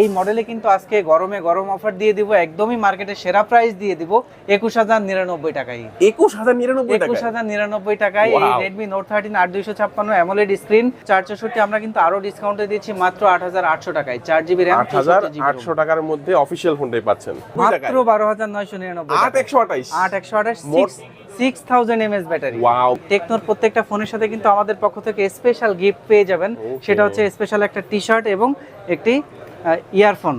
এই মডেলে কিন্তু আজকে গরমে গরম অফার দিয়ে দিব একদমই মার্কেটে সেরা প্রাইস দিয়ে দিব একুশ হাজার নিরানব্বই টাকায়। একুশ হাজার নিরানব্বই একুশ হাজার নিরানব্বই টাকায় এই রেডমি নোট থার্টিন আট দুইশো ছাপ্পান্ন অ্যামোলেড স্ক্রিন চার চৌষট্টি আমরা কিন্তু আরও ডিসকাউন্টে দিচ্ছি মাত্র আট হাজার আটশো টাকায় চার জিবি র্যাম আট হাজার আটশো টাকার মধ্যে অফিসিয়াল ফোনটাই পাচ্ছেন। মাত্র বারো হাজার নয়শো নিরানব্বই আট একশো আঠাইশ। আট একশো আঠাশ six thousand M S battery wow টেকনোর প্রত্যেকটা ফোনের সাথে কিন্তু আমাদের পক্ষ থেকে স্পেশাল গিফট পেয়ে যাবেন। সেটা হচ্ছে স্পেশাল একটা টি শার্ট এবং একটি ইয়ারফোন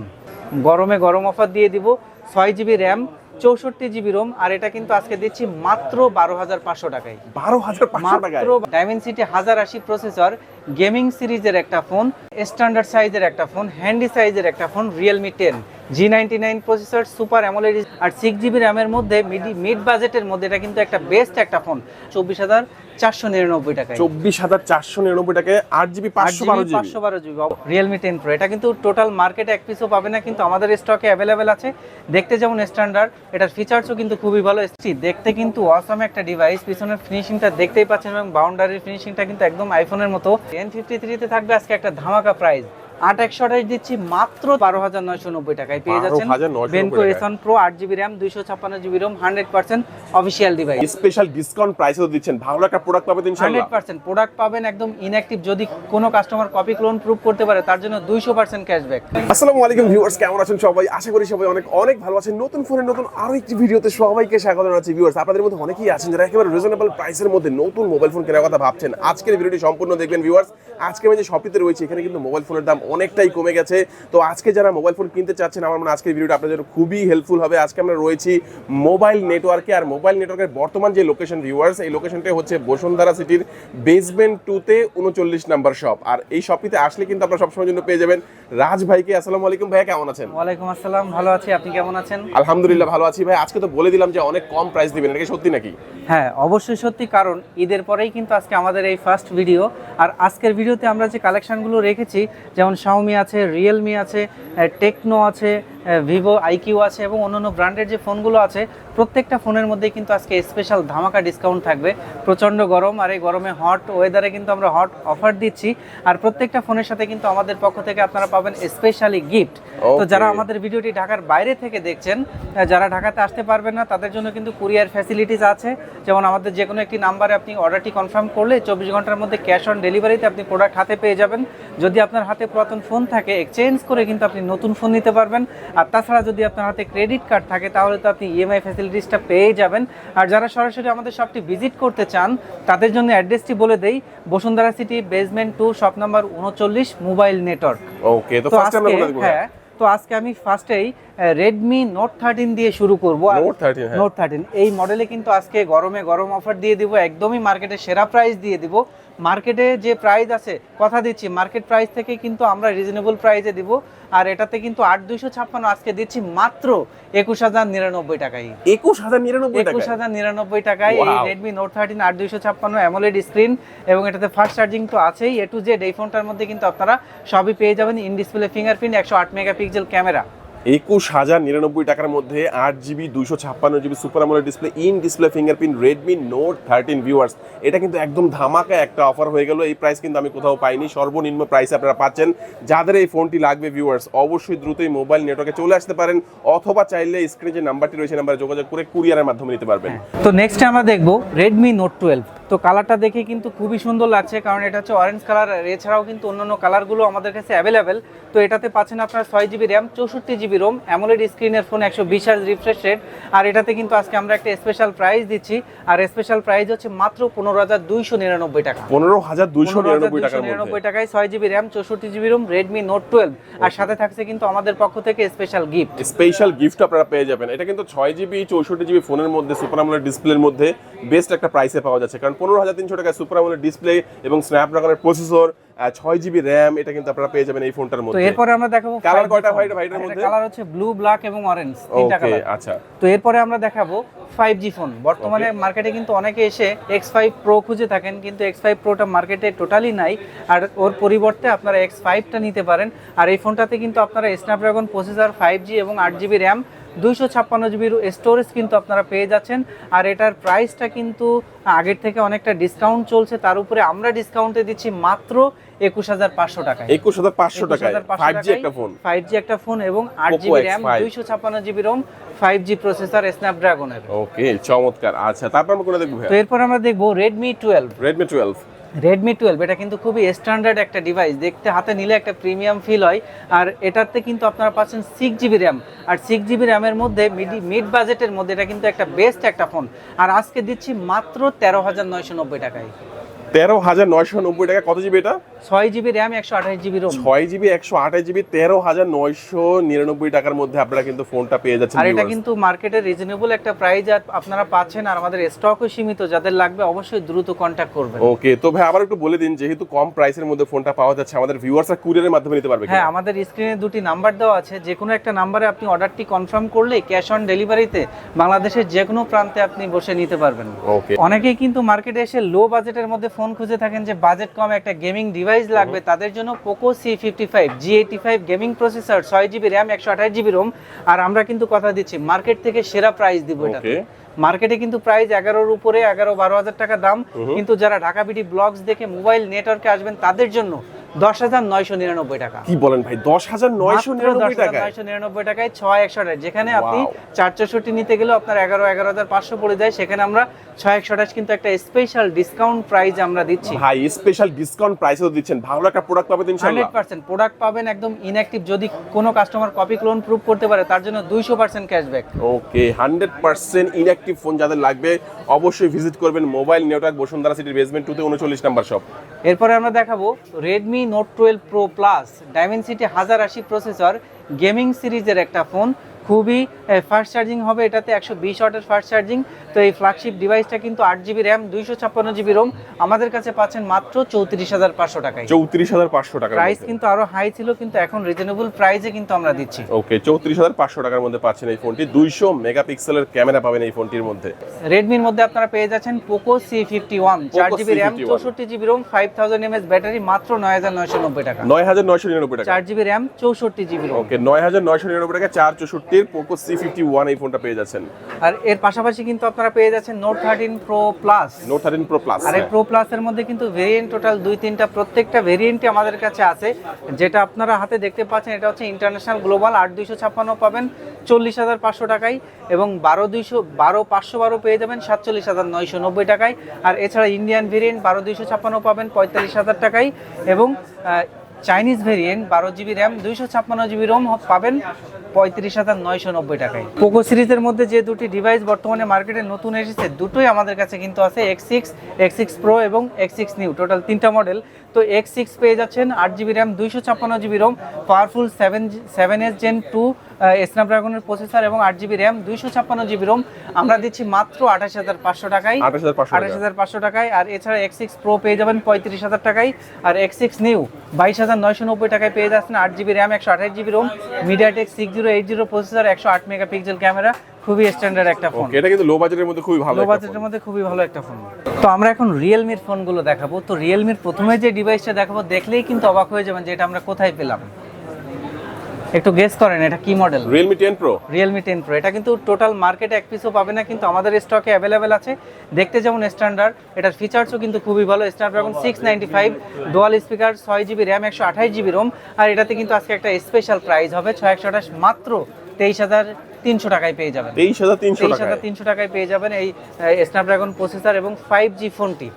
গরমে গরম অফার দিয়ে দিব ছয় জিবি র্যাম চৌষট্টি জিবি রোম আর এটা কিন্তু আজকে দিচ্ছি মাত্র বারো হাজার পাঁচশো টাকায়। বারো হাজার মাত্র ডায়মেনসিটি হাজার আশি প্রসেসর গেমিং সিরিজের একটা ফোন স্ট্যান্ডার্ড সাইজের একটা ফোন হ্যান্ডি সাইজের একটা phone Realme ten G ninety nine processor super AMOLED আর সিক্স জিবি র্যামের মধ্যে মিডি মিড বাজেটের মধ্যে এটা কিন্তু একটা বেস্ট একটা ফোন চব্বিশ হাজার চারশো নিরানব্বই টাকায়। চব্বিশ হাজার চারশো নিরানব্বই টাকায় আট জিবি পাঁচশো বারো জিবি পাঁচশো বারো জিবি রিয়েলমি টেন প্রো এটা কিন্তু টোটাল মার্কেটে এক পিসও পাবে না কিন্তু আমাদের স্টকে অ্যাভেলেবেল আছে। দেখতে যেমন স্ট্যান্ডার্ড এটার ফিচার্সও কিন্তু খুবই ভালো। এসছি দেখতে কিন্তু অসম একটা ডিভাইস পিছনের ফিনিশিংটা দেখতেই পাচ্ছেন এবং বাউন্ডারির ফিনিশিংটা কিন্তু একদম আইফোনের মতো। এন ফিফটি থ্রিতে থাকবে আজকে একটা ধামাকা প্রাইস আট একশো আঠাশ দিচ্ছি মাত্র বারো হাজার নয়শো নব্বই টাকায়। পেয়ে যাচ্ছেন বেনকো এসন প্রো আট জিবি র্যাম দুইশো ছাপ্পান্ন GB ROM hundred percent official device special discount প্রাইসেও দিচ্ছেন। ভালো একটা প্রোডাক্ট পাবেন হান্ড্রেড পার্সেন্ট প্রোডাক্ট পাবেন একদম ইনঅ্যাক্টিভ যদি কোনো কাস্টমার কপি ক্লোন প্রুভ করতে পারে তার জন্য দুইশো পার্সেন্ট ক্যাশব্যাক আসসালামু আলাইকুম ভিউয়ার্স কেমন আছেন সবাই? আশা করি সবাই অনেক অনেক ভালো আছেন। নতুন ফোনের নতুন আরও একটি ভিডিওতে সবাইকে স্বাগত জানাচ্ছি ভিউয়ার্স আপনাদের মধ্যে অনেকেই আছেন যারা একেবারে রিজনেবল প্রাইসের মধ্যে নতুন মোবাইল ফোন কেনার কথা ভাবছেন। আজকের ভিডিওটি সম্পূর্ণ দেখবেন ভিউয়ার্স আজকে আমি যে শপিতে রয়েছে এখানে কিন্তু মোবাইল ফোনের দাম অনেকটাই কমে গেছে। তো আজকে যারা মোবাইল ফোন কিনতে চাচ্ছেন আমার মনে আজকের ভিডিওটা আপনাদের জন্য খুবই হেল্পফুল হবে। আজকে আমরা রয়েছি মোবাইল নেটওয়ার্কে আর মোবাইল নেটওয়ার্কের বর্তমান যে লোকেশন ভিউয়ার্স এই লোকেশনটা হচ্ছে বসুন্ধরা সিটির বেসমেন্ট টুতে উনচল্লিশ নাম্বার শপ আর এই শপটিতে আসলে কিন্তু আপনারা সবসময়ের জন্য পেয়ে যাবেন। রাজ ভাইকে আসসালামু আলাইকুম ভাইয়া কেমন আছেন? ওয়ালাইকুম আসসালাম ভালো আছি। আপনি কেমন আছেন? আলহামদুলিল্লাহ ভালো আছি ভাই। আজকে তো বলে দিলাম যে অনেক কম প্রাইস দিবেন। এটা সত্যি নাকি? হ্যাঁ অবশ্যই সত্যি। কারণ ঈদের পরেই কিন্তু আজকে আমাদের এই ফার্স্ট ভিডিও আর আজকের ভিডিওতে আমরা যে কালেকশনগুলো রেখেছি যেমন শাওমি আছে রিয়েলমি আছে টেকনো আছে ভিভো আইকিউ আছে এবং অন্যান্য ব্র্যান্ডের যে ফোনগুলো আছে প্রত্যেকটা ফোনের মধ্যে কিন্তু আজকে স্পেশাল ধামাকা ডিসকাউন্ট থাকবে। প্রচণ্ড গরম আর এই গরমে হট ওয়েদারে কিন্তু আমরা হট অফার দিচ্ছি। আর প্রত্যেকটা ফোনের সাথে কিন্তু আমাদের পক্ষ থেকে আপনারা পাবেন স্পেশালি গিফট তো যারা আমাদের ভিডিওটি ঢাকার বাইরে থেকে দেখছেন যারা ঢাকাতে আসতে পারবেন না তাদের জন্য কিন্তু কুরিয়ার ফ্যাসিলিটিস আছে। যেমন আমাদের যে কোনো একটি নাম্বারে আপনি অর্ডারটি কনফার্ম করলে চব্বিশ ঘণ্টার মধ্যে ক্যাশ অন ডেলিভারিতে আপনি প্রোডাক্ট হাতে পেয়ে যাবেন। যদি আপনার হাতে পুরাতন ফোন থাকে এক্সচেঞ্জ করে কিন্তু আপনি নতুন ফোন নিতে পারবেন। আর তাছাড়া যদি আপনার হাতে ক্রেডিট কার্ড থাকে তাহলে তো আপনি ইএমআই ফ্যাসিলিটিসটা পেয়ে যাবেন। আর যারা সরাসরি আমাদের শপটি ভিজিট করতে চান তাদের জন্য অ্যাড্রেসটি বলে দেই Bashundhara city basement two shop number উনচল্লিশ মোবাইল নেটওয়ার্ক ওকে তো আজকে হ্যাঁ। তো আজকে আমি ফার্স্টেই রেডমি নোট থার্টিন দিয়ে শুরু করব। Note 13, হ্যাঁ। নোট থার্টিন এই মডেলে কিন্তু আজকে গরমে গরম অফার দিয়ে দিব একদমই মার্কেটে সেরা প্রাইস দিয়ে দিব। মার্কেটে যে প্রাইস আছে কথা দিচ্ছি মার্কেট প্রাইস থেকে কিন্তু আমরা রিজনেবল প্রাইসে দিব। আর এটাতে কিন্তু আট দুইশো ছাপ্পান্ন আজকে দিচ্ছি মাত্র একুশ হাজার নিরানব্বই টাকায়। একুশ হাজার নিরানব্বই একুশ হাজার নিরানব্বই টাকায় এই রেডমি নোট থার্টিন আট দুইশো ছাপ্পান্ন অ্যামোলেড স্ক্রিন এবং এটাতে ফাস্ট চার্জিং তো আছেই। এ টু জেড এই ফোনটার মধ্যে কিন্তু আপনারা সবই পেয়ে যাবেন। ইন ডিসপ্লে ফিঙ্গারপ্রিন্ট একশো আট মেগাপিক্সেল ক্যামেরা একুশ হাজার নিরানব্বই টাকার মধ্যে আট জিবি দুইশো ছাপ্পান্ন জিবি সুপার আমলের display in display fingerprint Redmi note thirteen viewers এটা কিন্তু একদম ধামাকা একটা অফার হয়ে গেল। এই প্রাইস কিন্তু আমি কোথাও পাইনি। সর্বনিম্ন প্রাইসে আপনারা পাচ্ছেন। যাদের এই ফোনটি লাগবে ভিউয়ার্স অবশ্যই দ্রুতই মোবাইল নেটওয়ার্কে চলে আসতে পারেন। অথবা চাইলে স্ক্রিনে যে নাম্বারটি রয়েছে নাম্বারে যোগাযোগ করে কুরিয়ারের মাধ্যমে নিতে পারবেন। তো নেক্সট আমরা দেখব রেডমি নোট টুয়েলভ তো কালারটা দেখে কিন্তু খুবই সুন্দর লাগছে, কারণ এটা হচ্ছে অরেঞ্জ কালার এছাড়াও কিন্তু অন্যান্য কালারগুলো আমাদের কাছে অ্যাভেলেবেল তো এটাতে পাচ্ছেন আপনার ছয় জিবি র্যাম চৌষট্টি জিবি রোম অ্যামোলেড স্ক্রিনের ফোন একশো বিশ হার্জ রিফ্রেশ রেট আর এটাতে কিন্তু আজকে আমরা একটা স্পেশাল প্রাইস দিচ্ছি। আর স্পেশাল প্রাইস হচ্ছে মাত্র পনেরো হাজার দুইশো নিরানব্বই টাকা। পনেরো হাজার দুইশো নিরানব্বই টাকায় ছয় জিবি র্যাম চৌষট্টি GB ROM Redmi note twelve আর সাথে থাকছে কিন্তু আমাদের পক্ষ থেকে স্পেশাল গিফট স্পেশাল গিফট আপনারা পেয়ে যাবেন। এটা কিন্তু ছয় জিবি চৌষট্টি জিবি ফোনের মধ্যে সুপার আমলের ডিসপ্লের মধ্যে বেস্ট একটা প্রাইসে পাওয়া যাচ্ছে। কারণ পনেরো হাজার তিনশো টাকায় সুপার আমলের ডিসপ্লে এবং স্ন্যাপড্রাগনের প্রসেসর ছয় জিবি র্যাম এটা কিন্তু আপনারা পেয়ে যাবেন এই ফোনটার তো মধ্যে। এরপরে আমরা দেখাবো 5G কয়টা। হয় ভাইটার মধ্যে? কালার হচ্ছে ব্লু ব্ল্যাক এবং অরেঞ্জ তিনটা কালার আচ্ছা। তো এরপরে আমরা দেখাবো ফাইভ জি ফোন বর্তমানে মার্কেটে কিন্তু অনেকে এসে এক্স ফাইভ প্রো খুঁজে থাকেন কিন্তু এক্স ফাইভ প্রোটা মার্কেটে টোটালি নাই। আর ওর পরিবর্তে আপনারা এক্স ফাইভটা নিতে পারেন। আর এই ফোনটাতে কিন্তু আপনারা স্ন্যাপড্রাগন প্রসেসর ফাইভ জি এবং আট জিবি র্যাম দুইশো ছাপ্পান্ন জিবির স্টোরেজ কিন্তু আপনারা পেয়ে যাচ্ছেন। আর এটার প্রাইসটা কিন্তু আগের থেকে অনেকটা ডিসকাউন্ট চলছে। তার উপরে আমরা ডিসকাউন্টে দিচ্ছি মাত্র একুশ হাজার পাঁচশো টাকা একুশ হাজার পাঁচশো টাকা ফাইভ জি একটা ফোন ফাইভ জি একটা ফোন এবং আট জিবি র্যাম দুইশো ছাপ্পান্ন GB ROM five G processor স্ন্যাপড্রাগনের okay চমৎকার। আচ্ছা তারপর আমরা দেখব এরপর আমরা দেখব Redmi twelve Redmi twelve Redmi twelve এটা কিন্তু খুবই স্ট্যান্ডার্ড একটা ডিভাইস দেখতে, হাতে নিলে একটা প্রিমিয়াম ফিল হয়। আর এটাতে কিন্তু আপনারা পাচ্ছেন সিক্স জিবি র্যাম আর সিক্স জিবি র্যামের মধ্যে মিডি মিড বাজেটের মধ্যে এটা কিন্তু একটা বেস্ট একটা ফোন আর আজকে দিচ্ছি মাত্র তেরো হাজার নয়শো নব্বই টাকায়। তেরো হাজার নয়শো নব্বই টাকা। কত জিবি এটা? ছয় জিবি র্যাম একশো আঠাশ জিবি রোম। ছয় জিবি একশো আঠাশ জিবি তেরো হাজার নয়শো নিরানব্বই টাকার মধ্যে আপনারা কিন্তু ফোনটা পেয়ে যাচ্ছেন আর এটা কিন্তু মার্কেটে রিজনেবল একটা প্রাইস আপনারা পাচ্ছেন আর আমাদের স্টকও সীমিত যাদের লাগবে অবশ্যই দ্রুত কন্ট্যাক্ট করবেন। ওকে তো ভাই আবার একটু বলে দিন যেহেতু কম প্রাইসের মধ্যে ফোনটা পাওয়া যাচ্ছে আমাদের ভিউয়ার্সরা কুরিয়ারের মাধ্যমে নিতে পারবে হ্যাঁ আমাদের স্ক্রিনে দুটি নাম্বার দেওয়া আছে যে কোনো একটা নাম্বারে আপনি অর্ডারটি কনফার্ম করলে ক্যাশ অন ডেলিভারিতে বাংলাদেশের যে কোনো প্রান্তে আপনি বসে নিতে পারবেন। ওকে। অনেকেই কিন্তু মার্কেটে এসে লো বাজেটের মধ্যে ফোন খুঁজে থাকেন যে বাজেট কম একটা গেমিং ডিভাইস লাগবে তাদের জন্য Poco C fifty five G eighty five gaming processor ছয় জিবি র্যাম একশো আঠাশ জিবি রোম আর আমরা কিন্তু কথা দিচ্ছি মার্কেট থেকে সেরা প্রাইস দিব এটা মার্কেটে কিন্তু প্রাইস এগারোর উপরে এগারো বারো হাজার টাকা দাম। কিন্তু যারা ঢাকা বিডি ব্লগস দেখে মোবাইল নেটওয়ার্কে আসবেন তাদের জন্য দশ হাজার নয়শো নিরানব্বই টাকা। কি বলেন ভাই দশ হাজার নয়শো নিরানব্বই টাকা নয়শো নিরানব্বই টাকায় ছয় একশো যেখানে আপনি চার চৌষট্টি নিতে গেলেও আপনার এগারো এগারো হাজার পাঁচশো পড়ে যায়। সেখানে আমরা ছয় একশো কিন্তু একটা স্পেশাল ডিসকাউন্ট প্রাইস আমরা দিচ্ছি। ভাই স্পেশাল ডিসকাউন্ট প্রাইসে তো দিচ্ছেন। ভালো একটা প্রোডাক্ট পাবেন হান্ড্রেড পার্সেন্ট প্রোডাক্ট পাবেন একদম ইনঅ্যাক্টিভ যদি কোনো কাস্টমার কপি ক্লোন প্রুফ করতে পারে তার জন্য দুইশো percent cashback okay hundred percent inactive phone যাদের লাগবে অবশ্যই ভিজিট করবেন মোবাইল নেটওয়ার্ক বসুন্ধরা সিটির বেসমেন্ট টুতে উনচল্লিশ নাম্বার শপ এরপরে আমরা দেখাবো Redmi note twelve pro plus Dimensity হাজার আশি প্রসেসর গেমিং সিরিজের একটা ফোন খুবই ফাস্ট চার্জিং হবে এটাতে একশো বিশ ওয়াটের ফাস্ট চার্জিং তো এই ফ্ল্যাগশিপ ডিভাইসটা কিন্তু আট জিবি র্যাম দুইশো ছাপ্পান্ন জিবি রোম আমাদের কাছে পাচ্ছেন মাত্র চৌত্রিশ হাজার পাঁচশো টাকায়। চৌত্রিশ হাজার পাঁচশো টাকা প্রাইস কিন্তু আরও হাই ছিল কিন্তু এখন রিজনেবল প্রাইসে কিন্তু আমরা দিচ্ছি। ওকে চৌত্রিশ হাজার পাঁচশো টাকার মধ্যে পাচ্ছেন এই ফোনটি দুইশো মেগাপিক্সেলের ক্যামেরা পাবেন এই ফোনটির মধ্যে। রেডমির মধ্যে আপনারা পেয়ে যাচ্ছেন পোকো সি ফিফটি ওয়ান চার জিবি র্যাম চৌষট্টি GB ROM five thousand M S battery মাত্র নয় হাজার নয়শো নব্বই টাকা। নয় হাজার নয়শো নিরানব্বই টাকা। চার জিবি র্যাম চৌষট্টি জিবি রোম ওকে নয় হাজার নয়শো নিরানব্বই টাকা চার চৌষট্টির পোকো সি ফিফটি ওয়ান এই ফোনটা পেয়ে যাচ্ছেন। আর এর পাশাপাশি কিন্তু আপনারা পেয়ে যাচ্ছেন note thirteen pro plus note thirteen pro plus আর এই প্রো প্লাসের মধ্যে কিন্তু ভেরিয়েন্ট টোটাল দুই তিনটা প্রত্যেকটা ভেরিয়েন্টই আমাদের কাছে আছে। যেটা আপনারা হাতে দেখতে পাচ্ছেন এটা হচ্ছে ইন্টারন্যাশনাল গ্লোবাল আট দুইশো ছাপ্পান্ন পাবেন চল্লিশ হাজার পাঁচশো টাকায় এবং বারো দুইশো বারো পাঁচশো বারো পেয়ে যাবেন সাতচল্লিশ হাজার নয়শো নব্বই টাকায়। আর এছাড়া ইন্ডিয়ান ভেরিয়েন্ট বারো দুইশো ছাপ্পান্ন পাবেন পঁয়তাল্লিশ হাজার টাকায় এবং চাইনিজ ভেরিয়েন্ট বারো জিবি র্যাম দুইশো ছাপ্পান্ন জিবি রোম পাবেন পঁয়ত্রিশ হাজার নয়শো নব্বই টাকায়। পোকো সিরিজের মধ্যে যে দুটি ডিভাইস বর্তমানে মার্কেটে নতুন এসেছে, দুটোই আমাদের কাছে কিন্তু আছে X six X six pro এবং এক্স সিক্স নিউ টোটাল তিনটা মডেল তো এক্স সিক্স পেয়ে যাচ্ছেন আট জিবি র্যাম দুইশো ছাপ্পান্ন GB ROM powerful seven seven S Gen two স্ন্যাপড্রাগনের processor এবং আট জিবি র্যাম দুইশো ছাপ্পান্ন জিবি রোম। আমরা দিচ্ছি মাত্র আঠাশ হাজার পাঁচশো টাকায়। আঠাশ হাজার পাঁচশো টাকায়। আর এছাড়া এক্স সিক্স প্রো পেয়ে যাবেন পঁয়ত্রিশ হাজার টাকায়। আর এক্স সিক্স নিউ বাইশ হাজার নয়শো নব্বই টাকায় পেয়ে যাচ্ছেন আট জিবি র্যাম একশো আঠাশ GB ROM. MediaTek six zero eight zero processor একশো আট মেগাপিক্সেল ক্যামেরা খুবই স্ট্যান্ডার্ড একটা ফোন এটা কিন্তু লো বাজেটের মধ্যে খুবই ভালো লো বাজেটের মধ্যে খুবই ভালো একটা ফোন তো আমরা এখন রিয়েলমির ফোনগুলো দেখাবো। তো রিয়েলমির প্রথমে যে ডিভাইসটা দেখাবো দেখলেই কিন্তু অবাক হয়ে যাবেন যে এটা আমরা কোথায় পেলাম। একটু গেস করেন এটা কি model Realme ten pro Realme ten pro এটা কিন্তু টোটাল মার্কেটে এক পিসও পাবে না কিন্তু আমাদের স্টকে অ্যাভেলেবেল আছে। দেখতে যেমন স্ট্যান্ডার্ড এটার ফিচার্সও কিন্তু খুবই ভালো Snapdragon six ninety five dual speaker ছয় জিবি র্যাম একশো আঠাশ জিবি রোম আর এটাতে কিন্তু আজকে একটা স্পেশাল প্রাইস হবে ছয় একশো আঠাশ মাত্র তেইশ হাজার তিনশো টাকায় পেয়ে যাবেন। তেইশ হাজার তেইশ হাজার তিনশো টাকায় পেয়ে যাবেন এই স্ন্যাপড্রাগন প্রসেসর এবং ফাইভ জি ফোনটি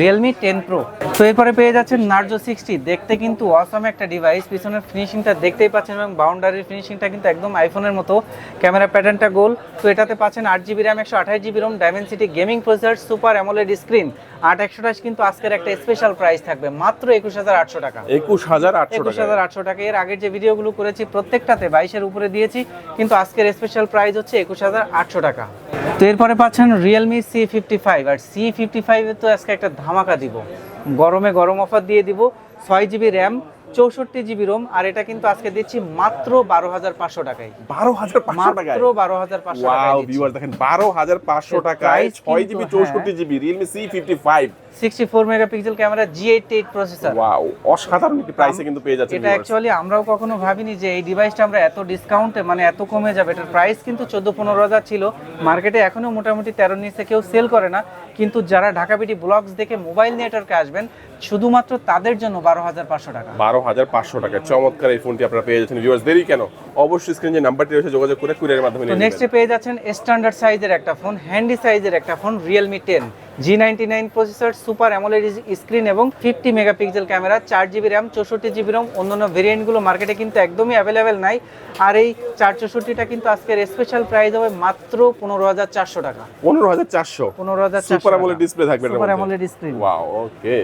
রিয়েলমি টেন প্রো তো এরপরে পেয়ে যাচ্ছেন নার্জো সিক্সটি দেখতে কিন্তু অসাম একটা ডিভাইস পিছনের ফিনিশিংটা দেখতেই পাচ্ছেন এবং বাউন্ডারির ফিনিশিংটা কিন্তু একদম আইফোনের মতো। ক্যামেরা প্যাটার্নটা গোল। তো এটাতে পাচ্ছেন আট জিবি র্যাম একশো আঠাশ GB ROM Dimensity gaming processor super AMOLED screen আট একশোটাশ কিন্তু আজকের একটা স্পেশাল প্রাইস থাকবে। মাত্র একুশ হাজার আটশো টাকা। একুশ হাজার একুশ টাকা। হাজার আটশো টাকা। এর আগের যে ভিডিওগুলো করেছি প্রত্যেকটাতে বাইশের উপরে দিয়েছি। কিন্তু আজকের স্পেশাল প্রাইস হচ্ছে একুশ হাজার আটশো টাকা। তো এরপরে পাচ্ছেন রিয়েলমি সি ফিফটি ফাইভ আর সি ফিফটি ফাইভে তো আজকে একটা ধামাকা দিব। গরমে গরম অফার দিয়ে দিব ছয় জিবি র্যাম চৌষট্টি জিবি রোম আর এটা কিন্তু আজকে দিচ্ছি মাত্র বারো হাজার পাঁচশো টাকায়। বারো হাজার মাত্র বারো হাজার পাঁচশো টাকা দেখেন বারো হাজার পাঁচশো টাকায় ছয় জিবি হ্যাঁ। চৌষট্টি GB Realme C fifty five sixty four megapixel camera G eighty eight processor wow অসাধারণ একটি প্রাইসে কিন্তু পেয়ে যাচ্ছেন এটা অ্যাকচুয়ালি আমরাও কখনো ভাবিনি যে এই ডিভাইসটা আমরা এত ডিসকাউন্টে মানে এত কমে যাবে। এটার প্রাইস কিন্তু চোদ্দ পনেরো হাজার ছিল। মার্কেটে এখনও মোটামুটি তেরো নিচে কেউ সেল করে না। কিন্তু যারা ঢাকা বিটি ব্লগস দেখে মোবাইল নেটওয়ার্কে আসবেন শুধুমাত্র তাদের জন্য বারো হাজার পাঁচশো টাকা। বারো হাজার পাঁচশো টাকা। চমৎকার এই ফোনটি আপনারা পেয়ে যাচ্ছেন ভিউয়ার্স দেরি কেন? অবশ্যই স্ক্রিন যে নাম্বারটি রয়েছে যোগাযোগ করে কুরিয়ারের মাধ্যমে তো নেক্সটে। পেয়ে যাচ্ছেন স্ট্যান্ডার্ড সাইজের একটা ফোন হ্যান্ডি সাইজের একটা phone Realme ten G ninety nine processor super AMOLED screen এবং ফিফটি মেগাপিক্সেল ক্যামেরা চার জিবি র্যাম চৌষট্টি জিবি রম অন্যান্য ভেরিয়েন্টগুলো মার্কেটে কিন্তু একদমই অ্যাভেলেবেল নাই। আর এই চার চৌষট্টিটা কিন্তু আজকের স্পেশাল প্রাইস হবে মাত্র পনেরো হাজার চারশো টাকা। পনেরো হাজার চারশো? পনেরো হাজার সুপার আমলের ডিসপ্লে থাকবে super AMOLED screen wow okay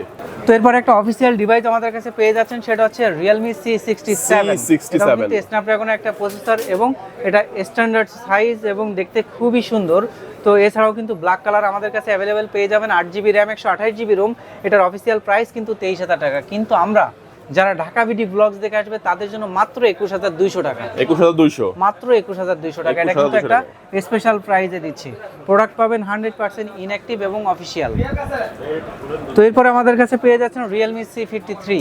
তো এরপর একটা অফিসিয়াল ডিভাইস আমাদের কাছে পেয়ে যাচ্ছেন সেটা হচ্ছে Realme C sixty seven C67 Snapdragon একটা প্রসেসর এবং এটা স্ট্যান্ডার্ড সাইজ এবং দেখতে খুবই সুন্দর। তো এছাড়াও কিন্তু ব্ল্যাক কালার আমাদের কাছে অ্যাভেলেবেল পেয়ে যাবেন আট জিবি র্যাম একশো আঠাশ জিবি রোম এটার অফিসিয়াল প্রাইস কিন্তু তেইশ হাজার টাকা। কিন্তু আমরা যারা ঢাকা বিডি ব্লগস দেখে আসবে তাদের জন্য মাত্র একুশ হাজার দুইশো টাকা। একুশ হাজার দুইশো। মাত্র একুশ হাজার দুইশো টাকা। এটা কিন্তু একটা স্পেশাল প্রাইজে দিচ্ছি। প্রোডাক্ট পাবেন হান্ড্রেড পার্সেন্ট ইনঅ্যাক্টিভ এবং অফিসিয়াল তো এরপরে আমাদের কাছে পেয়ে যাচ্ছেন Realme C fifty three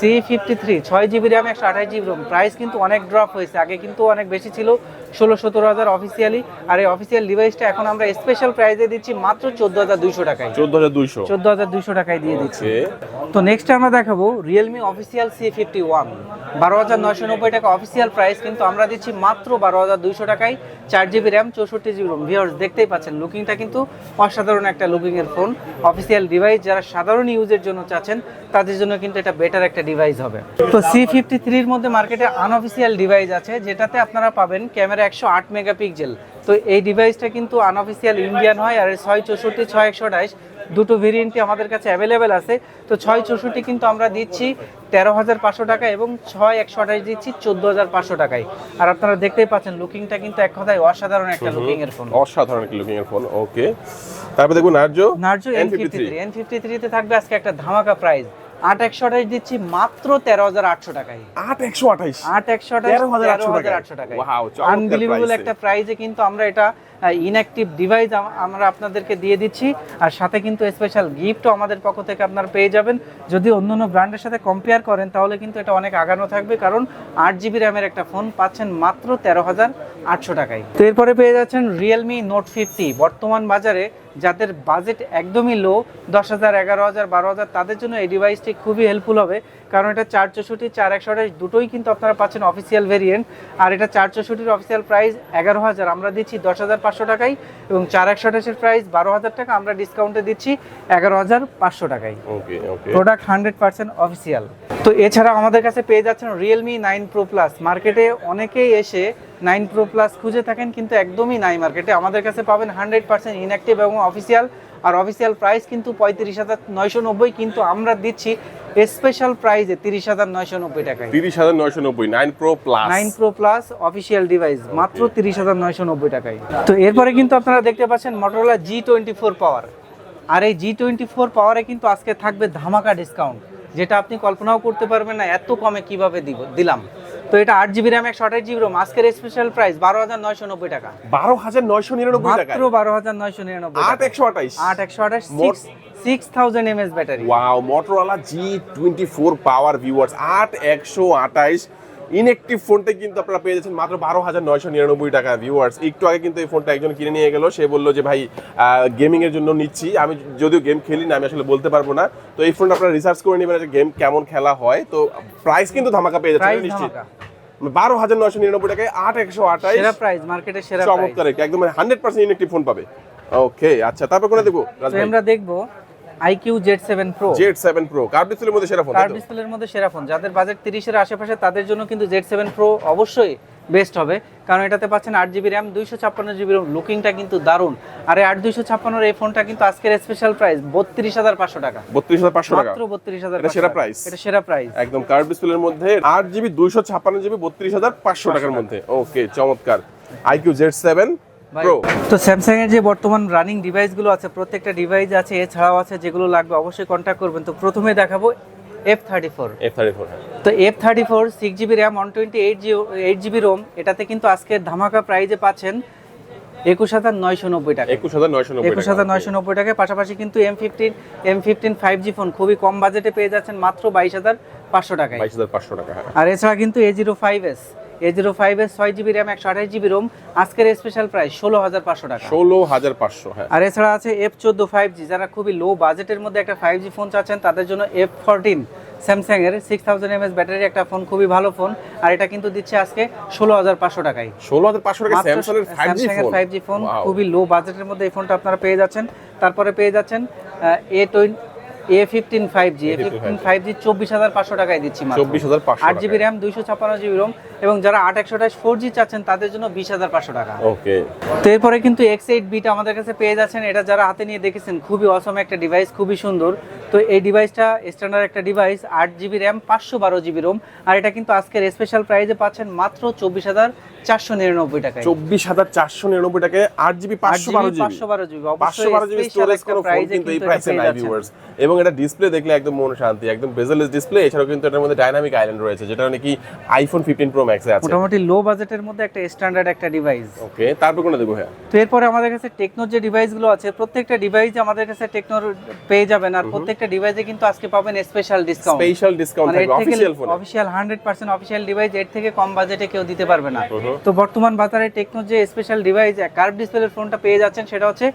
C fifty three ছয় জিবি র্যাম একশো আঠাশ জিবি রোম প্রাইস কিন্তু অনেক ড্রপ হয়েছে। আগে কিন্তু অনেক বেশি ছিল। ষোলো সতেরো হাজার অফিসিয়ালি আর এই অফিসিয়াল ডিভাইসটা এখন আমরা স্পেশাল প্রাইসে দিচ্ছি মাত্র চোদ্দ হাজার দুইশো টাকায়। চোদ্দ হাজার দুইশো। চোদ্দ হাজার দুইশো টাকায় দিয়ে দিচ্ছি। তো নেক্সট আমরা দেখাবো Realme official C fifty one বারো হাজার নয়শো নব্বই টাকা অফিসিয়াল প্রাইস কিন্তু আমরা দিচ্ছি মাত্র বারো হাজার দুইশো টাকায়। চার জিবি র্যাম চৌষট্টি জিবি রোম ভিওর্স দেখতেই পাচ্ছেন লুকিংটা কিন্তু অসাধারণ একটা লুকিংয়ের ফোন অফিসিয়াল ডিভাইস যারা সাধারণ ইউজের জন্য চাচ্ছেন তাদের জন্য কিন্তু এটা বেটার একটা ডিভাইস হবে। তো সি ফিফটি থ্রির মধ্যে মার্কেটে আনঅফিসিয়াল ডিভাইস আছে যেটাতে আপনারা পাবেন ক্যামেরা একশো আট মেগাপিক্সেল। তো এই ডিভাইসটা কিন্তু আনঅফিসিয়াল ইন্ডিয়ান হয় আর ছয় চৌষট্টি ছয় একশো আঠাশ দুটো ভেরিয়েন্টই আমাদের কাছে অ্যাভেলেবেল আছে। তো ছয় চৌষট্টি কিন্তু আমরা দিচ্ছি তেরো হাজার পাঁচশো টাকা এবং ছয় একশো আঠাশ দিচ্ছি চোদ্দ হাজার পাঁচশো টাকায়। আর আপনারা দেখতেই পাচ্ছেন লুকিংটা কিন্তু এক কথায় অসাধারণ একটা লুকিং এর ফোন অসাধারণ একটি লুকিং এর ফোন ওকে তারপর দেখুন Narzo Narzo N fifty three N fifty থ্রিতে থাকবে আজকে একটা ধামাকা প্রাইস আট একশো আঠাশ দিচ্ছি মাত্র তেরো হাজার আটশো টাকায়। আট একশো আঠাশ? আট একশো আঠাশ 13,800 তেরো হাজার আটশো চমৎকার আনবিলিভেবল এ। একটা প্রাইজে কিন্তু আমরা এটা ইনঅ্যাক্টিভ ডিভাইস আমরা আপনাদেরকে দিয়ে দিচ্ছি। আর সাথে কিন্তু স্পেশাল গিফটও আমাদের পক্ষ থেকে আপনারা পেয়ে যাবেন। যদি অন্য অন্য ব্র্যান্ডের সাথে কম্পেয়ার করেন, তাহলে কিন্তু এটা অনেক আগানো থাকবে। কারণ আট জিবি র্যামের একটা ফোন পাচ্ছেন মাত্র তেরো হাজার আটশো টাকায়। তো এরপরে পেয়ে যাচ্ছেন রিয়েলমি নোট ফিফটি বর্তমান বাজারে যাদের বাজেট একদমই লো দশ হাজার, এগারো হাজার, বারো হাজার, তাদের জন্য এই ডিভাইসটি খুবই হেল্পফুল হবে। কারণ এটা চার চৌষট্টি চার একশো আঠাশ দুটোই কিন্তু আপনারা পাচ্ছেন অফিসিয়াল ভেরিয়েন্ট আর এটা চার চৌষট্টির অফিসিয়াল প্রাইস এগারো হাজার। আমরা দিচ্ছি দশ হাজার পাঁচশো টাকায় এবং চার একশো আঠাশের প্রাইস বারো হাজার টাকা আমরা ডিসকাউন্টে দিচ্ছি এগারো হাজার পাঁচশো টাকায়। প্রোডাক্ট হান্ড্রেড পার্সেন্ট অফিসিয়াল তো এছাড়া আমাদের কাছে পেয়ে যাচ্ছেন রিয়েলমি নাইন প্রো প্লাস মার্কেটে অনেকেই এসে নাইন প্রো প্লাস খুঁজে থাকেন কিন্তু একদমই নাই মার্কেটে। আমাদের কাছে পাবেন হান্ড্রেড পার্সেন্ট ইনঅ্যাক্টিভ এবং অফিসিয়াল আর অফিসিয়াল প্রাইস কিন্তু পঁয়ত্রিশ হাজার নয়শো নব্বই কিন্তু আমরা দিচ্ছি স্পেশাল প্রাইসে তিরিশ হাজার নয়শো নব্বই টাকায়। তিরিশ হাজার নয়শো নব্বই nine pro plus. Nine pro plus official device মাত্র তিরিশ হাজার নয়শো নব্বই টাকায়। তো এরপরে কিন্তু আপনারা দেখতে পাচ্ছেন Motorola G twenty four power আর এই জি টোয়েন্টি ফোর পাওয়ারে কিন্তু আজকে থাকবে ধামাকা ডিসকাউন্ট যেটা আপনি কল্পনাও করতে পারবেন না এত কমে কীভাবে দিব দিলাম। তো এটা আট জিবি র্যাম একশো আঠাশ জিবি রোম আজকের স্পেশাল প্রাইস বারো হাজার নয়শো নব্বই টাকা। বারো হাজার নয়শো নিরানব্বই টাকা মাত্র বারো হাজার নয়শো নিরানব্বই আট একশো আঠাশ। আট একশো আঠাশ six thousand mAh battery wow Motorola G twenty four power viewers আট একশো আঠাইশ ইনএক্টিভ ফোনটা কিন্তু আপনারা পেয়ে যাচ্ছেন মাত্র বারো হাজার নয়শো নিরানব্বই টাকা ভিউয়ার্স একটু আগে কিন্তু এই ফোনটা একজন কিনে নিয়ে গেল সে বলল যে ভাই গেমিং এর জন্য নিচ্ছি। আমি যদিও গেম খেলি না আমি আসলে বলতে পারব না। তো এই ফোনটা আপনারা রিসার্চ করে নেবেন যে গেম কেমন খেলা হয়। তো প্রাইস কিন্তু ধামাকা পেয়ে প্রাইস নিশ্চিত। বারো হাজার নয়শো নিরানব্বই টাকায় আট একশো আঠাইশ সেরা প্রাইস মার্কেটের সেরা চমৎকার একদম হান্ড্রেড পার্সেন্ট ইনএক্টিভ ফোন পাবে। ওকে আচ্ছা তারপর কোনে দেখব? আমরা দেখব। IQOO Z seven pro Z seven pro curved ডিসপ্লের মধ্যে সেরা ফোন কার ডিসপ্লের মধ্যে সেরা ফোন যাদের বাজেট তিরিশের আশেপাশে তাদের জন্য কিন্তু জেড সেভেন প্রো অবশ্যই বেস্ট হবে। কারণ এটাতে পাচ্ছেন আট জিবি র্যাম দুইশো ছাপ্পান্ন জিবি লুকিংটা কিন্তু দারুণ। আর আট দুইশো ছাপ্পান্নর এই ফোনটা কিন্তু আজকের স্পেশাল প্রাইস বত্রিশ হাজার পাঁচশো টাকা। বত্রিশ হাজার পাঁচশো টাকা। মাত্র বত্রিশ হাজার এটা সেরা price? এটা সেরা প্রাইস একদম কার্ভ ডিসপ্লের মধ্যে আট জিবি দুইশো ছাপ্পান্ন জিবি বত্রিশ হাজার পাঁচশো টাকার মধ্যে। ওকে চমৎকার। আইকিউ জেড সেভেন প্রো তো স্যামসাং এর যে বর্তমান রানিং ডিভাইসগুলো আছে প্রত্যেকটা ডিভাইস আছে এছাড়াও আছে যেগুলো লাগবে অবশ্যই কন্ট্যাক্ট করবেন। তো প্রথমে দেখাবো F thirty four F thirty four তো F thirty four six GB RAM one twenty eight G eight GB ROM এটাতে কিন্তু আজকের ধামাকা প্রাইজে পাচ্ছেন একুশ হাজার নয়শো নব্বই টাকা। একুশ হাজার নয়শো নব্বই একুশ হাজার নয়শো নব্বই টাকায় পাশাপাশি কিন্তু M fifteen M fifteen five G phone খুবই কম বাজেটে পেয়ে যাচ্ছেন মাত্র বাইশ হাজার পাঁচশো টাকায়। বাইশ হাজার পাঁচশো টাকা হ্যাঁ। আর এছাড়া কিন্তু A zero five S A zero five S ছয় জিবি র্যাম একশো আঠাশ জিবি রোম। আজকের স্পেশাল প্রাইস ষোলো হাজার পাঁচশো টাকা। ষোলো হাজার পাঁচশো হ্যাঁ। আর এছাড়া আছে এফ চোদ্দ ফাইভ জি যারা খুবই লো বাজেটের মধ্যে একটা ফাইভ জি ফোন চাচ্ছেন তাদের জন্য এফ ফোরটিন স্যামসাং এর সিক্স থাউজেন্ড এমএস ব্যাটারি একটা ফোন খুবই ভালো ফোন আর এটা কিন্তু দিচ্ছে আজকে ষোলো হাজার পাঁচশো টাকায়। ষোলো হাজার পাঁচশো টাকা স্যামসাং এর ফাইভ জি ফোন. খুবই লো বাজেটের মধ্যে এই ফোনটা আপনারা পেয়ে যাচ্ছেন। তারপরে পেয়ে যাচ্ছেন A twenty A fifteen five G A fifteen five G চব্বিশ হাজার পাঁচশো টাকায় দিচ্ছি চব্বিশ হাজার পাঁচশো আট জিবি র্যাম দুইশো ছাপ্পান্ন জিবি রোম এবং যারা আট একশো আঠাশ ফোর জি চাচ্ছেন তাদের জন্য বিশ হাজার পাঁচশো টাকা। ওকে। তো এরপরে কিন্তু এক্স এইট বিটা আমাদের কাছে পেয়ে যাচ্ছেন। এটা যারা হাতে নিয়ে দেখেছেন খুবই অসম একটা ডিভাইস খুবই সুন্দর। তো এই ডিভাইসটা স্ট্যান্ডার্ড একটা ডিভাইস আট জিবি র্যাম পাঁচশো বারো জিবি রোম আর এটা কিন্তু আজকের স্পেশাল প্রাইজে পাচ্ছেন মাত্র চব্বিশ হাজার চারশো নিরানব্বই টাকায়। চব্বিশ হাজার চারশো নিরানব্বই টাকায় আট জিবি পাঁচশো বারো জিবি পাঁচশো বারো জিবি স্টোরেজ কোনো ফোন কিন্তু এই প্রাইসে নাই ভিউয়ার্স এবং এটা ডিসপ্লে দেখলে একদম মন শান্তি একদম বেজেলেস ডিসপ্লে এছাড়াও কিন্তু এটার মধ্যে ডাইনামিক আইল্যান্ড রয়েছে যেটা নাকি আইফোন ফিফটিন প্রো ম্যাক্সে আছে। মোটামুটি লো বাজেটের মধ্যে একটা স্ট্যান্ডার্ড একটা ডিভাইস ওকে তারপর কোনটা দেখব হ্যাঁ তো এরপরে আমাদের কাছে টেকনোর যে ডিভাইসগুলো আছে প্রত্যেকটা ডিভাইসে আমাদের কাছে টেকনোর পেয়ে যাবেন আর প্রত্যেকটা ডিভাইসে কিন্তু আজকে পাবেন স্পেশাল ডিসকাউন্ট স্পেশাল ডিসকাউন্ট থাকবে অফিসিয়াল ফোনে হান্ড্রেড পার্সেন্ট অফিশিয়াল ডিভাইস এর থেকে কম বাজেটে কেউ দিতে পারবে না। তো বর্তমান বাজারে টেকনো যে স্পেশাল ডিভাইস কার্ভ ডিসপ্লের ফোনটা পেয়ে যাচ্ছেন সেটা হচ্ছে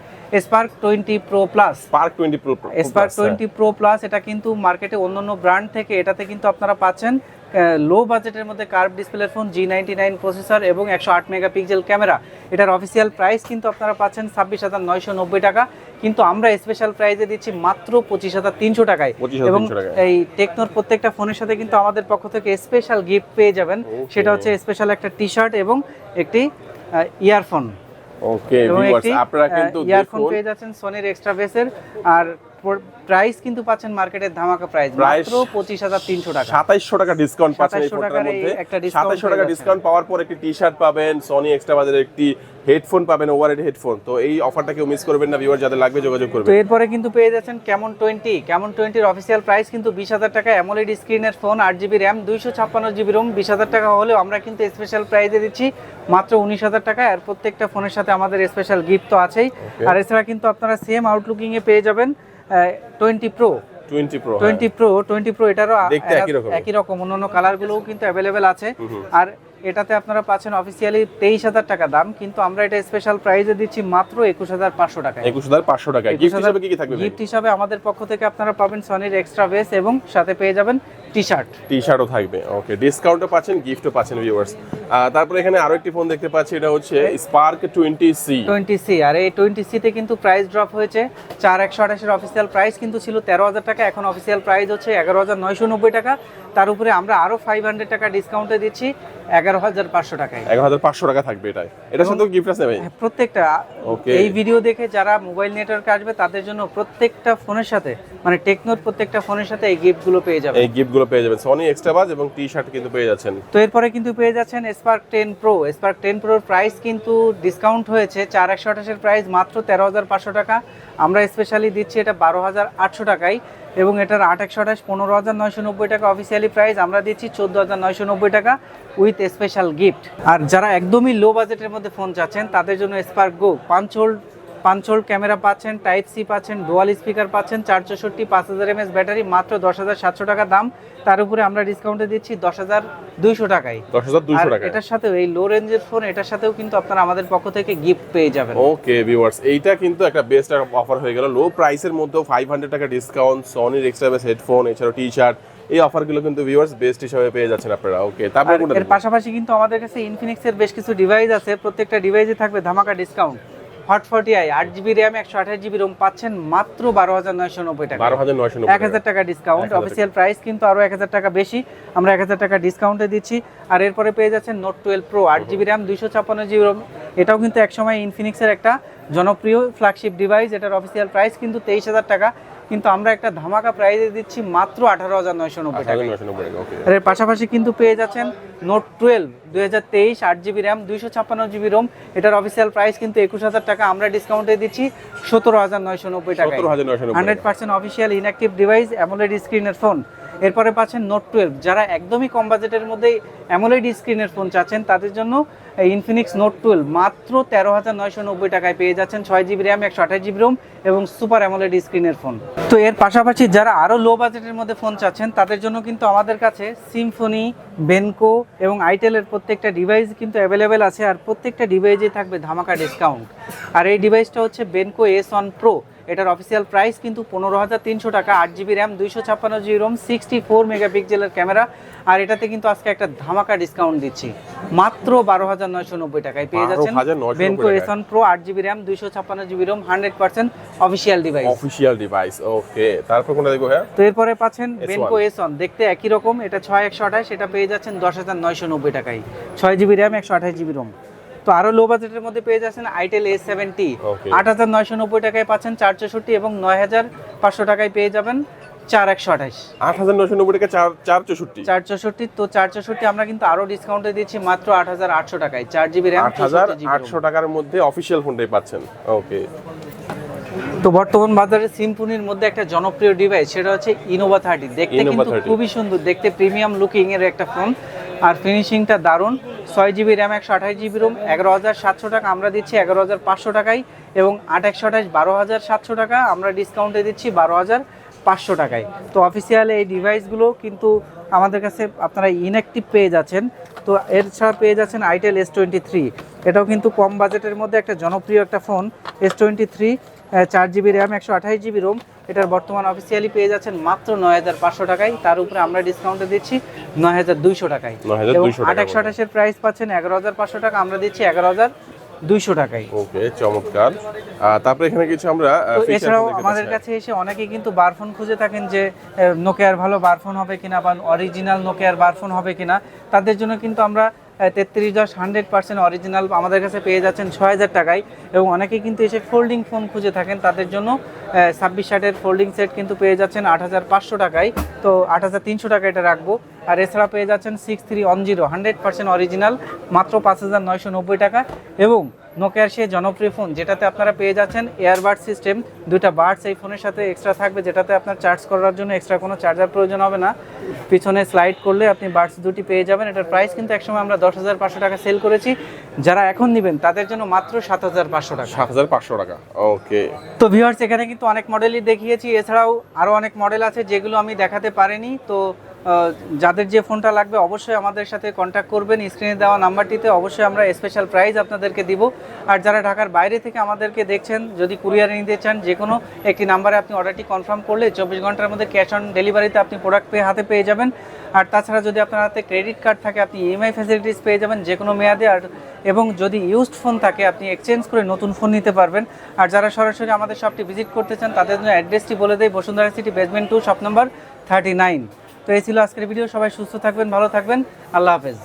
Spark twenty pro plus Spark twenty pro Spark twenty pro plus এটা কিন্তু মার্কেটে অন্য অন্য ব্র্যান্ড থেকে এটাতে কিন্তু আপনারা পাচ্ছেন লো বাজেটের মধ্যে কার্ভ ডিসপ্লের phone G ninety nine processor এবং একশো আট মেগাপিক্সেল ক্যামেরা এটার অফিসিয়াল প্রাইস কিন্তু আপনারা পাচ্ছেন ছাব্বিশ হাজার নয়শো নব্বই টাকা। কিন্তু আমরা স্পেশাল প্রাইসে দিচ্ছি মাত্র পঁচিশ হাজার তিনশো টাকায়। এবং এই টেকনোর প্রত্যেকটা ফোনের সাথে কিন্তু আমাদের পক্ষ থেকে স্পেশাল গিফট পেয়ে যাবেন। সেটা হচ্ছে স্পেশাল একটা টি শার্ট এবং একটি ইয়ারফোন ওকে আপনারা কিন্তু ইয়ারফোন পেয়ে যাচ্ছেন সোনির এক্সট্রা বেসের আর প্রাইস কিন্তু পাচ্ছেন মার্কেটের ধামাকা প্রাইস মাত্র পঁচিশ হাজার তিনশো টাকা। সাতাইশশো টাকা ডিসকাউন্ট পাচ্ছেন এই 2700 ফোনটার মধ্যে। একটা discount সাতাইশশো পেয়ে টাকা যাচ্ছেন। ডিসকাউন্ট পাওয়ার পর একটি টি শার্ট পাবেন সনি এক্সট্রা বাজারের একটি হেডফোন পাবেন ওভারহেড হেডফোন তো এই অফারটা কেউ মিস করবেন না ভিউয়ার যাদের লাগবে যোগাযোগ করবেন। তো এরপরে কিন্তু পেয়ে যাচ্ছেন কেমন টোয়েন্টি কেমন টোয়েন্টির অফিশিয়াল প্রাইস কিন্তু বিশ হাজার টাকা। অ্যামোলেড স্ক্রিনের ফোন আট জিবি র্যাম দুইশো ছাপ্পান্ন জিবি রোম বিশ হাজার টাকা হলেও আমরা কিন্তু স্পেশাল প্রাইসে দিচ্ছি মাত্র উনিশ হাজার টাকা। আর প্রত্যেকটা ফোনের সাথে আমাদের স্পেশাল গিফট তো আছেই। আর এছাড়া কিন্তু আপনারা সেম আউটলুকিং এ পেয়ে যাবেন। Twenty pro twenty pro twenty pro twenty pro এটারও। একই রকম। অন্যান্য কালারগুলোও কিন্তু অ্যাভেলেবেল আছে। আর এটাতে আপনারা পাচ্ছেন অফিসিয়ালি তেইশ হাজার টাকা দাম কিন্তু আমরা এটা স্পেশাল প্রাইসে দিচ্ছি মাত্র একুশ হাজার পাঁচশো টাকা একুশ হাজার পাঁচশো টাকা গিফট হিসাবে কি কি থাকবে গিফট হিসাবে আমাদের পক্ষ থেকে আপনারা পাবেন সনির এক্সট্রা বেস এবং সাথে পেয়ে যাবেন টি শার্ট টি শার্টও থাকবে। ওকে ডিসকাউন্টও পাচ্ছেন গিফটও পাচ্ছেন ভিউয়ার্স তারপরে এখানে আরও একটি ফোন দেখতে পাচ্ছি এটা হচ্ছে Spark twenty C twenty C আর এই টোয়েন্টি সিতে কিন্তু প্রাইস ড্রপ হয়েছে চার একশো আঠাশের অফিসিয়াল প্রাইস কিন্তু ছিল তেরো হাজার টাকা এখন অফিসিয়াল প্রাইস হচ্ছে এগারো হাজার নয়শো নব্বই টাকা। তার উপরে আমরা আরও ফাইভ হান্ড্রেড টাকা ডিসকাউন্টে দিচ্ছি এগারো হাজার পাঁচশো টাকায়। এগারো হাজার পাঁচশো টাকা থাকবে এটাই। এটা শুধু গিফট আছে ভাই? হ্যাঁ, প্রত্যেকটা। এই ভিডিও দেখে যারা মোবাইল নেটওয়ার্ক আসবে তাদের জন্য প্রত্যেকটা ফোনের সাথে মানে টেকনোর প্রত্যেকটা ফোনের সাথে এই গিফটগুলো পেয়ে যাবে এই গিফটগুলো পেয়ে যাবেন। সনি এক্সট্রা বাজ এবং টি শার্ট কিন্তু পেয়ে যাচ্ছেন। তো এরপরে কিন্তু পেয়ে যাচ্ছেন Spark ten pro Spark ten প্রোর price কিন্তু ডিসকাউন্ট হয়েছে চার একশো আঠাশের প্রাইস মাত্র তেরো হাজার পাঁচশো টাকা। আমরা স্পেশালি দিচ্ছি এটা বারো হাজার আটশো টাকায় এবং এটার আট একশো আঠাশ পনেরো হাজার নয়শো নব্বই টাকা অফিসিয়ালি প্রাইস আমরা দিচ্ছি চোদ্দ হাজার নয়শো নব্বই টাকা উইথ স্পেশাল গিফট আর যারা একদমই লো বাজেটের মধ্যে ফোন চাচ্ছেন তাদের জন্য স্পার্ক গো পাঁচ হোল্ড হোল্ড ক্যামেরা পাচ্ছেন টাইপ সি পাচ্ছেন ডুয়াল স্পিকার পাচ্ছেন চার চৌষট্টি পাঁচ হাজার এমএস ব্যাটারি মাত্র দশ হাজার সাতশো টাকা দাম। তার উপরে আমরা ডিসকাউন্টে দিচ্ছি দশ হাজার দুইশো টাকায়। দশ হাজার দুশো টাকা এটার সাথেও এই লো রেঞ্জের ফোন এটার সাথেও কিন্তু আপনারা আমাদের পক্ষ থেকে গিফট পেয়ে যাবেন। ওকে ভিউয়ার্স এইটা কিন্তু একটা বেস্ট অফার হয়ে গেল। লো প্রাইসের মধ্যেও ফাইভ হান্ড্রেড টাকা ডিসকাউন্ট সনির এক্সট্রা বেস হেডফোন এছাড়াও টি শার্ট এই অফারগুলো কিন্তু ভিউয়ার্স বেস্ট হিসাবে পেয়ে যাচ্ছেন আপনারা। ওকে তারপরে এর পাশাপাশি কিন্তু আমাদের কাছে ইনফিনিক্সের বেশ কিছু ডিভাইস আছে। প্রত্যেকটা ডিভাইসে থাকবে ধামাকা ডিসকাউন্ট হট ফর্টি আই আট জিবি র্যাম একশো আঠাশ জিবি রোম পাচ্ছেন মাত্র বারো হাজার নয়শো নব্বই টাকা। বারো হাজার নয়শো এক হাজার টাকা ডিসকাউন্ট অফিসিয়াল প্রাইস কিন্তু আরও এক হাজার টাকা বেশি। আমরা এক হাজার টাকা ডিসকাউন্টে দিচ্ছি। আর এরপরে পেয়ে যাচ্ছেন নোট টুয়েলভ প্রো আট জিবি র্যাম দুইশো ছাপ্পান্ন জিবি রোম এটাও কিন্তু একসময় ইনফিনিক্সের একটা জনপ্রিয় ফ্ল্যাগশিপ ডিভাইস এটার অফিসিয়াল প্রাইস কিন্তু তেইশ হাজার টাকা। কিন্তু আমরা একটা ধামাকা প্রাইজে দিচ্ছি মাত্র আঠারো হাজার নয়শো নব্বই টাকা এর পাশাপাশি কিন্তু পেয়ে যাচ্ছেন নোট টুয়েলভ দুই হাজার তেইশ আট জিবি র্যাম দুইশো ছাপ্পান্ন জিবি রোম এটার অফিসিয়াল প্রাইস কিন্তু একুশ হাজার টাকা। আমরা ডিসকাউন্টে দিচ্ছি সতেরো হাজার নয়শো নব্বই টাকা। Hundred percent official intact device AMOLED স্ক্রিনের ফোন এরপরে পাচ্ছেন নোট টুয়েলভ যারা একদমই কম বাজেটের মধ্যে অ্যামোলেড স্ক্রিনের ফোন চাচ্ছেন, তাদের জন্য ইনফিনিক্স নোট টুয়েলভ মাত্র তেরো হাজার নয়শো নব্বই টাকায় পেয়ে যাচ্ছেন ছয় জিবি র্যাম একশো আঠাশ জিবি রোম এবং সুপার অ্যামোলেড স্ক্রিনের ফোন তো এর পাশাপাশি যারা আরও লো বাজেটের মধ্যে ফোন চাচ্ছেন, তাদের জন্য কিন্তু আমাদের কাছে সিম্ফনি বেনকো এবং আইটেলের প্রত্যেকটা ডিভাইস কিন্তু অ্যাভেলেবেল আছে, আর প্রত্যেকটা ডিভাইসে থাকবে ধামাকা ডিসকাউন্ট আর এই ডিভাইসটা হচ্ছে বেনকো এস ওয়ান প্রো এটার অফিসিয়াল প্রাইস কিন্তু পনেরো হাজার তিনশো টাকা আট জিবি র্যাম দুইশো ছাপ্পান্ন জিবি রোম সিক্সটি ফোর মেগাপিক্সেলের ক্যামেরা আর এটাতে কিন্তু আজকে একটা ধামাকা ডিসকাউন্ট দিচ্ছি। মাত্র বারো হাজার নয়শো নব্বই টাকায় পেয়ে যাচ্ছেন 12,990 বেনকো টাকায়। এস ওয়ান প্রো আট জিবি র্যাম দুইশো ছাপ্পান্ন GB ROM hundred percent official device official device okay তারপর কোনটা দেখব হ্যাঁ তো এরপরে পাচ্ছেন S1 বেনকো এস ওয়ান দেখতে একই রকম এটা ছয় একশো আঠাশ এটা পেয়ে যাচ্ছেন দশ হাজার নয়শো নব্বই টাকায়। ছয় জিবি র্যাম একশো আঠাশ জিবি রোম তো আরও লো বাজেটের মধ্যে পেয়ে যাচ্ছেন আইটেল এ সেভেন্টি আট হাজার নয়শো নব্বই টাকায় পাচ্ছেন চার চৌষট্টি এবং নয় হাজার পাঁচশো টাকায় পেয়ে যাবেন চার একশো আঠাশ। আট হাজার নশো নব্বই টাকা চার চার চৌষট্টি চার চৌষট্টি তো চার চৌষট্টি আমরা কিন্তু আরও ডিসকাউন্টে দিচ্ছি মাত্র আট হাজার আটশো টাকায়। চার জিবি র্যাম আট হাজার আটশো টাকার মধ্যে অফিসিয়াল ফোনটাই পাচ্ছেন। ওকে তো বর্তমান বাজারে সিম্পুনির মধ্যে একটা জনপ্রিয় ডিভাইস সেটা হচ্ছে ইনোভা থার্টি দেখতে কিন্তু খুবই সুন্দর দেখতে প্রিমিয়াম লুকিং এর একটা ফোন আর ফিনিশিংটা দারুণ। ছয় জিবি র্যাম একশো আঠাশ জিবি রোম এগারো হাজার সাতশো টাকা আমরা দিচ্ছি এগারো হাজার পাঁচশো টাকায়। এবং আট একশো আঠাশ বারো হাজার সাতশো টাকা আমরা ডিসকাউন্টে দিচ্ছি বারো হাজার পাঁচশো টাকায়। তো অফিসিয়াল এই ডিভাইসগুলো কিন্তু আমাদের কাছে আপনারা ইনঅ্যাক্টিভ পেয়ে যাচ্ছেন। তো এর ছাড়া পেয়ে যাচ্ছেন আইটেল এস টোয়েন্টি থ্রি এটাও কিন্তু কম বাজেটের মধ্যে একটা জনপ্রিয় একটা ফোন এস টোয়েন্টি থ্রি চার জিবি র্যাম একশো আঠাশ জিবি রোম এটার বর্তমান অফিসিয়ালি পেয়ে যাচ্ছেন মাত্র নয় হাজার পাঁচশো টাকায়। তার উপরে আমরা ডিসকাউন্টে দিচ্ছি নয় হাজার দুইশো টাকায়। 9,200 এবং আট একশো আঠাশের প্রাইস পাচ্ছেন এগারো হাজার পাঁচশো টাকা। আমরা দিচ্ছি এগারো হাজার দুইশো টাকায়। ওকে চমৎকার। তারপরে এখানে কিছু আমরা এছাড়াও আমাদের কাছে এসে অনেকেই কিন্তু বারফোন খুঁজে থাকেন যে নোকিয়ার ভালো বারফোন হবে কিনা বা অরিজিনাল নোকিয়ার বারফোন হবে কিনা। তাদের জন্য কিন্তু আমরা তেত্রিশ দশ হান্ড্রেড পার্সেন্ট অরিজিনাল আমাদের কাছে পেয়ে যাচ্ছেন ছয় হাজার টাকায়। এবং অনেকে কিন্তু এসে ফোল্ডিং ফোন খুঁজে থাকেন, তাদের জন্য ছাব্বিশ ষাটের ফোল্ডিং সেট কিন্তু পেয়ে যাচ্ছেন আট হাজার পাঁচশো টাকায়। তো আট হাজার তিনশো টাকা এটা রাখব। আর এছাড়া পেয়ে যাচ্ছেন six three one zero hundred percent original মাত্র পাঁচ হাজার নয়শো নব্বই টাকা। এবং নোকিয়ার সেই জনপ্রিয় ফোন যেটাতে আপনারা পেয়ে যাচ্ছেন এয়ারবাড সিস্টেম দুইটা বার্ডস এই ফোনের সাথে এক্সট্রা থাকবে যেটাতে আপনার চার্জ করার জন্য এক্সট্রা কোনো চার্জার প্রয়োজন হবে না। পিছনে স্লাইড করলে আপনি বার্ডস দুটি পেয়ে যাবেন এটার প্রাইস কিন্তু একসময় আমরা দশ হাজার পাঁচশো টাকা সেল করেছি। যারা এখন নেবেন তাদের জন্য মাত্র সাত হাজার পাঁচশো টাকা। সাত হাজার পাঁচশো টাকা ওকে তো ভিউয়ার্স এখানে কিন্তু অনেক মডেলই দেখিয়েছি এছাড়াও আরও অনেক মডেল আছে যেগুলো আমি দেখাতে পারিনি তো যাদের যে ফোনটা লাগবে অবশ্যই আমাদের সাথে কন্ট্যাক্ট করবেন। স্ক্রিনে দেওয়া নাম্বারটিতে অবশ্যই আমরা স্পেশাল প্রাইজ আপনাদেরকে দিব। আর যারা ঢাকার বাইরে থেকে আমাদেরকে দেখছেন, যদি কুরিয়ারে নিতে চান যে কোনো একটি নাম্বারে আপনি অর্ডারটি কনফার্ম করলে চব্বিশ ঘণ্টার মধ্যে ক্যাশ অন ডেলিভারিতে আপনি প্রোডাক্ট পেয়ে হাতে পেয়ে যাবেন। আর তাছাড়া যদি আপনার হাতে ক্রেডিট কার্ড থাকে, আপনি ইএমআই ফ্যাসিলিটিস পেয়ে যাবেন যে কোনো মেয়াদে। আর, এবং যদি ইউজড ফোন থাকে, আপনি এক্সচেঞ্জ করে নতুন ফোন নিতে পারবেন। আর যারা সরাসরি আমাদের শপটি ভিজিট করতে চান, তাদের জন্য অ্যাড্রেসটি বলে দেয় Bashundhara city basement two shop number thirty nine তো এই ছিল আজকের ভিডিও। সবাই সুস্থ থাকবেন ভালো থাকবেন। আল্লাহ হাফেজ।